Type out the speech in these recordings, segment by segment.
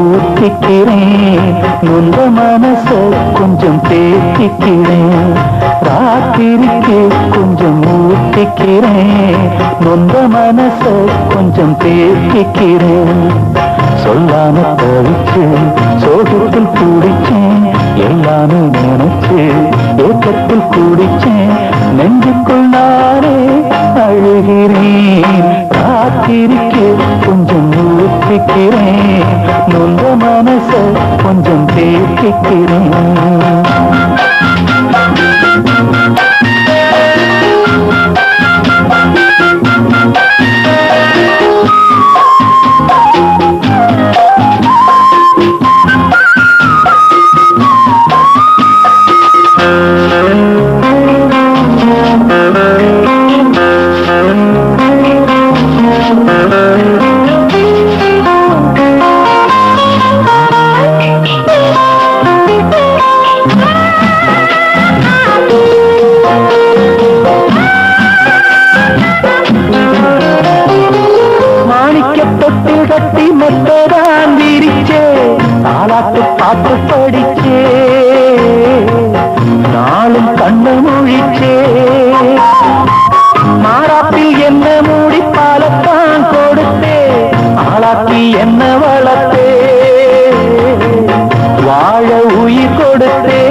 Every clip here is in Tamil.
ஊத்திக்கிறேன் உந்த மனச கொஞ்சம் தேத்திக்கிறேன் ராத்திரிக்கு கொஞ்சம் ஊத்திக்கிறேன் உந்த மனச கொஞ்சம் தேத்திக்கிறேன் சொல்லாம தவிச்சு சோகத்தில் கூடிச்சேன் எல்லாமே நினைச்சு ஏக்கத்தில் கூடிச்சேன் நெஞ்சுக்குள் நானே அழுகிறேன். காத்திருக்க கேட்கிறேன். நொந்த மனச கொஞ்சம் தேக்கிக்கிறேன் தாலாட்டு பாட்டு படிச்சே நாளும் கண்ணு முழிச்சே மாறாப்பில் என்ன மூடி பாலத்தான் கொடுத்தே ஆளாக்கி என்ன வளர்த்தே வாழ உயிர் கொடுத்தே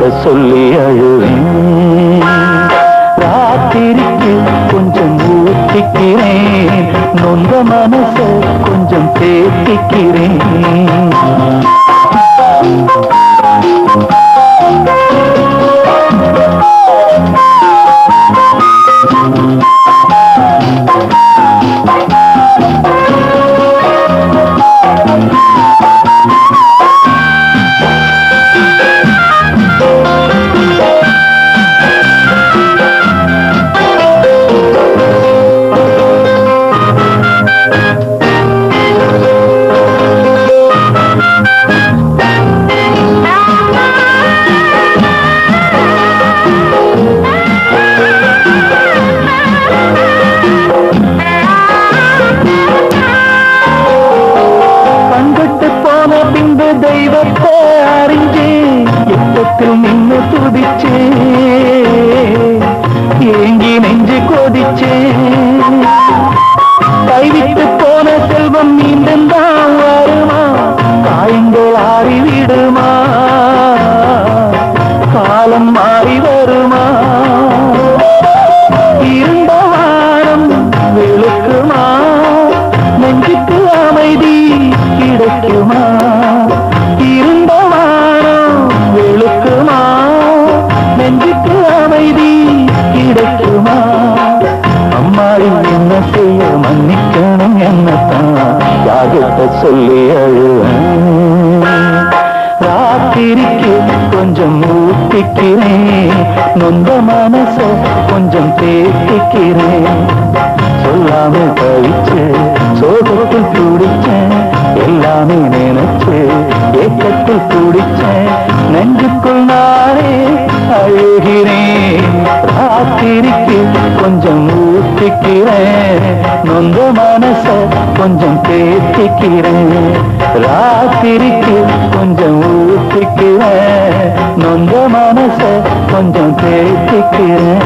பாட சொல்லி அழுவேன் ராத்திரிக்கு கொஞ்சம் ஊத்திக்கிறேன் நொந்த மனசை கொஞ்சம் தேத்திக்கிறேன். தெய்வத்தை அறிஞ்சு எட்டத்தில் நின்று துதிச்சேன். என்னத்தான் யாகிட்ட சொல்லி அழுவேன்? ராத்திரிக்கு கொஞ்சம் ஊத்திக்கிறேன் நொந்த மனச கொஞ்சம் தேத்திக்கிறேன் சொல்லாம கழிச்சு சோகத்தில் துடிச்சேன் எல்லாமே நினைச்சு ஏக்கத்தில் துடிச்சேன் நெஞ்சுக்குள் நானே அழுகிறேன். ராத்திரிக்கு கொஞ்சம் ஊத்திக்கிறேன் நொந்த மனச கொஞ்சம் தேத்திக்கிறேன். ராத்திரிக்கு கொஞ்சம் ஊத்திக்கிறேன். நொந்த மனச கொஞ்சம் தேத்திக்கிறேன்.